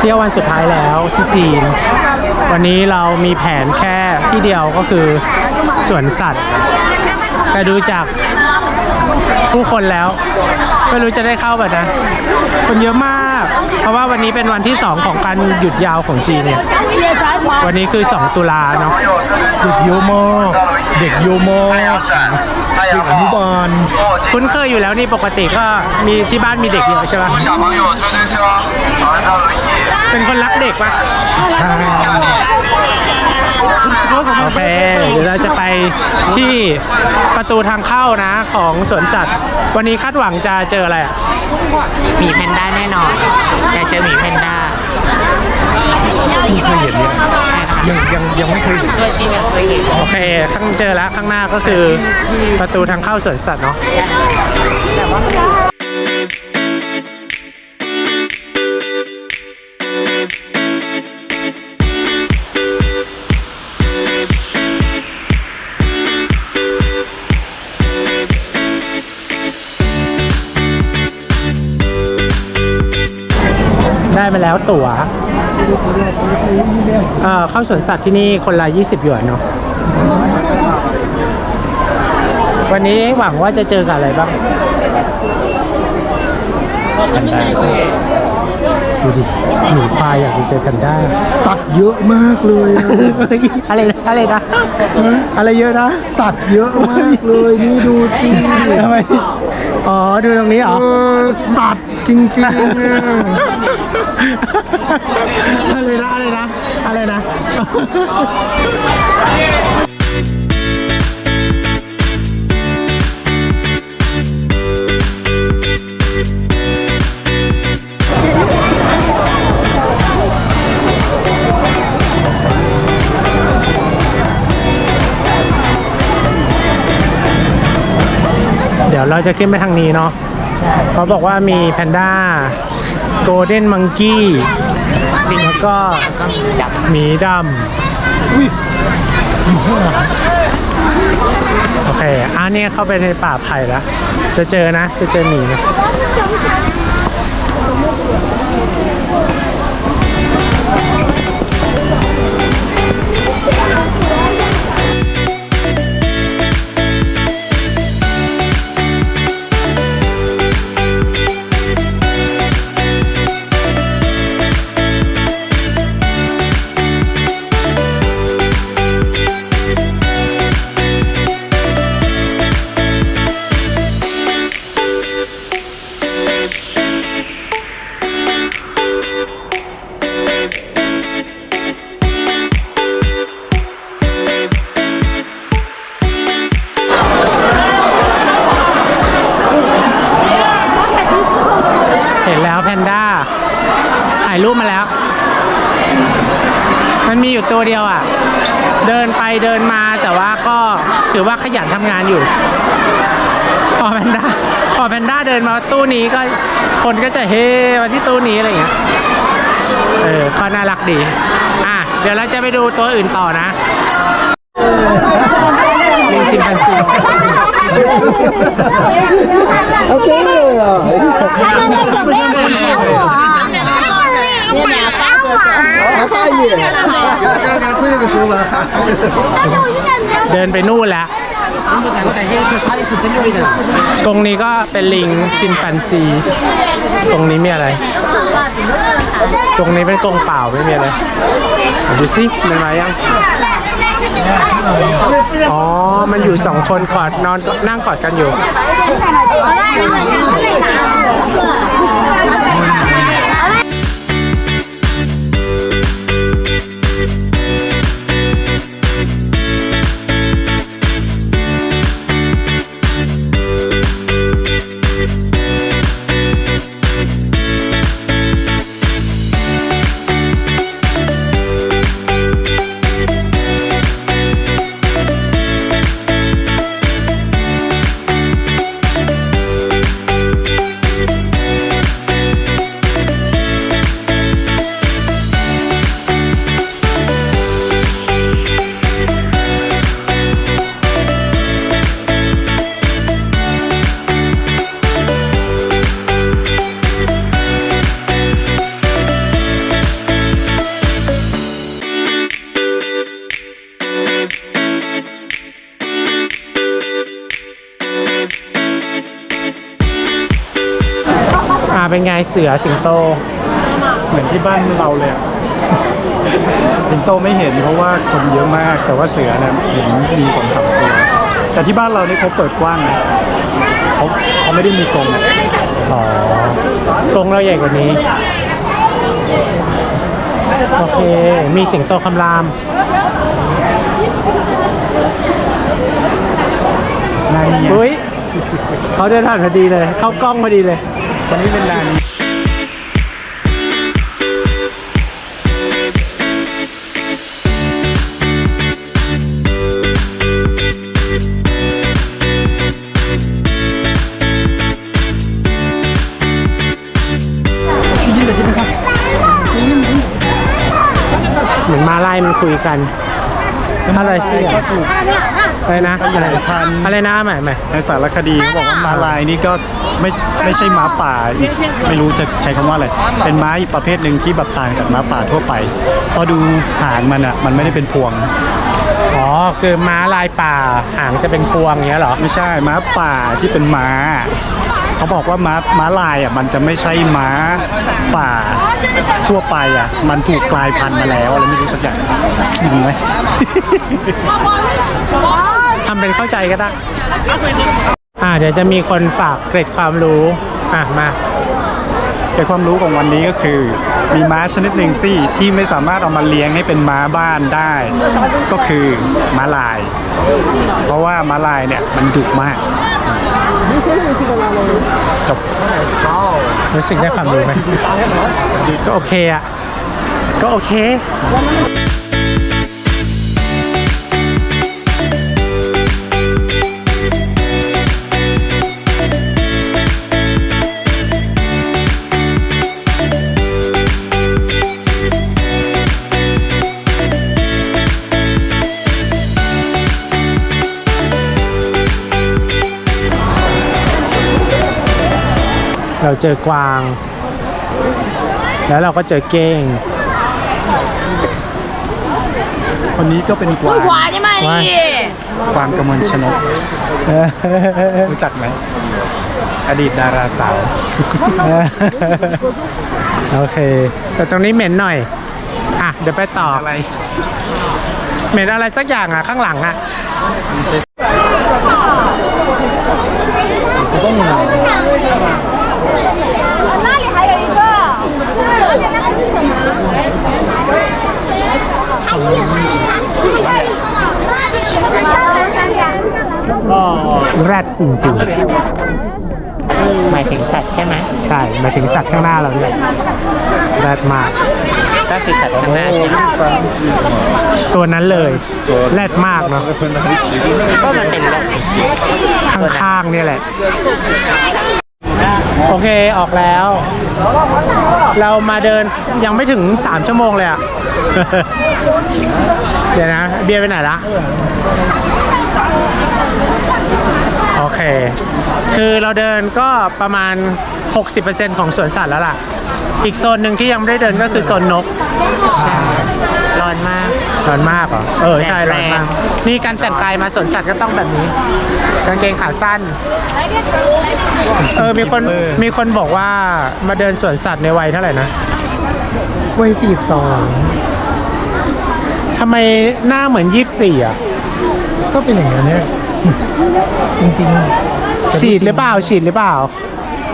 เที่ยววันสุดท้ายแล้วที่จีน วันนี้เรามีแผนแค่ที่เดียวก็คือสวนสัตว์ แต่ดูจาก ผู้คนแล้ว ไม่รู้จะได้เข้าแบบนะ คนเยอะมาก เพราะว่าวันนี้เป็นวันที่ 2 ของการหยุดยาวของจีนเนี่ย วันนี้คือ 2 ตุลาเนาะเด็กเยอะมาเด็กเยอะมาเด็กอนุบาลคุ้นเคยอยู่แล้วนี่ปกติก็มีที่บ้านมีเด็กเยอะใช่ไหมเป็นคนรักเด็กปะใช่ โอเคเดี๋ยวเราจะไปที่ประตูทางเข้านะของสวนสัตว์ วันนี้คาดหวังจะเจออะไรอะหมีแพนด้าแน่นอนแต่เจอหมีแพนด้าไม่เคยเห็นเนี่ยยังยังยังไม่เคยเห็นตัวจริงอะเคยเห็นโอเค ข้างเจอแล้วข้างหน้าก็คือประตูทางเข้าสวนสัตว์เนาะ ได้มาแล้วตั๋วเอ่อเข้าสวนสัตว์ที่นี่คนละ 20 หยวนเนาะวันนี้หวังว่าจะเจอกับอะไรบ้างแพนด้าดูดิหนูควายอยากจะเจอแพนด้าสัตว์เยอะมากเลยอะอะไรนะอะไรนะอะไรเยอะนะสัตว์เยอะมากเลยนี่ดูสิทำไมอ๋อดูตรงนี้เหรอ เออสัตว์ จริงๆอะอะไรนะอะไรนะอะไรนะเดี๋ยวเราจะขึ้นไปทางนี้เนาะ เขาบอกว่ามีแพนด้าโกลเด้นมังกี้แล้วก็หมีดำโอเคอันนี้เข้าไปในป่าไผ่แล้ว จะเจอนะ จะเจอหมีนะ เดินมาแต่ว่าก็ถือว่าขยันทำงานอยู่พอแพนด้าพอแพนด้าเดินมาตู้นี้ก็คนก็จะเฮมาที่ตู้นี้อะไรอย่างเงี้ยเออก็น่ารักดี อะ เดี๋ยวเราจะไปดูตัวอื่นต่อนะลิงชิมแปนซีโอเค他们那准备要打我，他们要打我，我打你。个时候吧但是我现在没有。 เดินไปนู่นแล้ว ตรงนี้ก็เป็นลิงชิมแปนซี ตรงนี้มีอะไร ตรงนี้เป็นกรงเปล่าไม่มีอะไรอ่ะดูสิมันมายัง อ๋อ มันอยู่สองคนกอดนอนนั่งกอดกันอยู่ 我 เป็นไงเสือสิงโต เหมือนที่บ้านเราเลยอะสิงโตไม่เห็นเพราะว่าคนเยอะมาก แต่ว่าเสือเนี่ยเห็นมีสองสามตัวแต่ที่บ้านเรานี่เขาเปิดกว้างนะเขาเขาไม่ได้มีกรงอะอ๋อกรงเราใหญ่กว่านี้ โอเค มีสิงโตคำรามนายเนี่ยอุ้ยเขาเดินผ่านพอดีเลย เข้ากล้องพอดีเลย วันนี้เป็นนายเหมือนมาไล่มันคุยกันอะไรสิก็ถูกอะไรนะขยายพันธุ์อะไรนะใหม่ใหม่ในสารคดีเขาบอกว่าม้าลายนี่ก็ ไม่ไม่ใช่ม้าป่าอีกไม่รู้จะใช้คำว่าอะไรเป็นม้าอีกประเภทหนึ่งที่แบบต่างจากม้าป่าทั่วไปเพอดูหางมันอะมันไม่ได้เป็นพวงอ๋อคือม้าลายป่าหางจะเป็นพวงอย่างเงี้ยเหรอไม่ใช่ม้าป่าที่เป็นม้าเขาบอกว่าม้าม้าลายอะมันจะไม่ใช่ม้าป่าทั่วไปอะ มันถูกกลายพันธุ์มาแล้วอะไรไม่รู้สักอย่างงงไหมทำเป็นเข้าใจก็ได้ อ่าเดี๋ยวจะมีคนฝากเกร็ดความรู้อะมาเกี่ยวกับความรู้ของวันนี้ก็คือ มีม้าชนิดหนึ่งสิที่ไม่สามารถเอามาเลี้ยงให้เป็นม้าบ้านได้ ก็คือม้าลาย เพราะว่าม้าลายเนี่ยมันดุมากจบรู้สึกได้ความรู้ไหมก็โอเคอะ ก็โอเค เราเจอกวาง แล้วเราก็เจอเก้ง คนนี้ก็เป็นกวางว้ายกวางกมลชนกรู้จักไหม อดีตดาราสาว โอเค แต่ตรงนี้เหม็นหน่อย อะ เดี๋ยวไปต่อ อะไร เหม็นอะไรสักอย่างอะ ข้างหลังอะ ไม่ใช่ ใช่ไหมๆใช่หมายถึงสัตว์ข้างหน้าเราเนี่ยแรดมาก ก็คือสัตว์ข้างหน้าใช่ไหมตัวนั้นเลยแรดมากเนาะก็มันเป็นแบบจริงข้างๆเนี่ยแหละ โอเคออกแล้ว เรามาเดินยังไม่ถึง 3 ชั่วโมงเลยอะเดี๋ยวนะ เบียร์ไปไหนละ โอเค คือเราเดินก็ประมาณ 60%ของสวนสัตว์แล้วล่ะ อีกโซนหนึ่งที่ยังไม่ได้เดินก็คือโซนนก ใช่ร้อนมาก ร้อนมากเหรอ เออ ใช่แรร้องนมาก นี่การแต่งกายมาสวนสัตว์ก็ต้องแบบนี้ กางเกงขาสั้น เออ มีคน มีคนบอกว่ามาเดินสวนสัตว์ในวัยเท่าไหร่นะ วัยสี่สองทำไมหน้าเหมือนยี่สี่อะ ก็เป็นอย่างนี้นเนี่ย จริงฉีดหรือเปล่าฉีดหรือเปล่า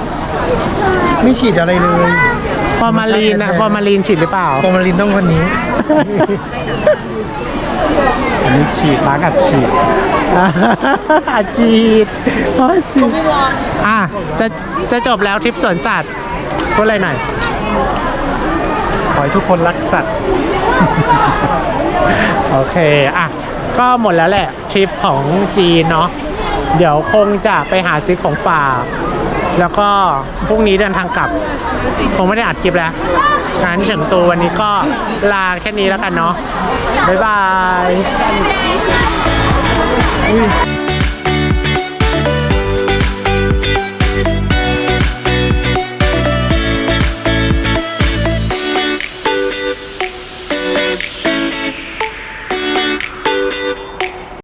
ๆไม่ฉีดอะไรเลยฟอร์มาลีนนะฟอร์มาลีนฉีดหรือเปล่า ฟอร์มาลินต้องคนนี้ อันนี้ฉีดล้างอัดฉีดอาฉีดอ๋อฉีดอะจะจะจบแล้วทริปสวนสัตว์พูดอะไรหน่อย ขอให้ทุกคนรักสัตว์ โอเค อะ ก็หมดแล้วแหละ ทริปของจีนเนาะเดี๋ยวคงจะไปหาซื้อของฝากแล้วก็พรุ่งนี้เดินทางกลับ คงไม่ได้อัดคลิปแล้วงานเฉิงตูวันนี้ก็ลาแค่นี้แล้วกันเนาะบ๊ายบาย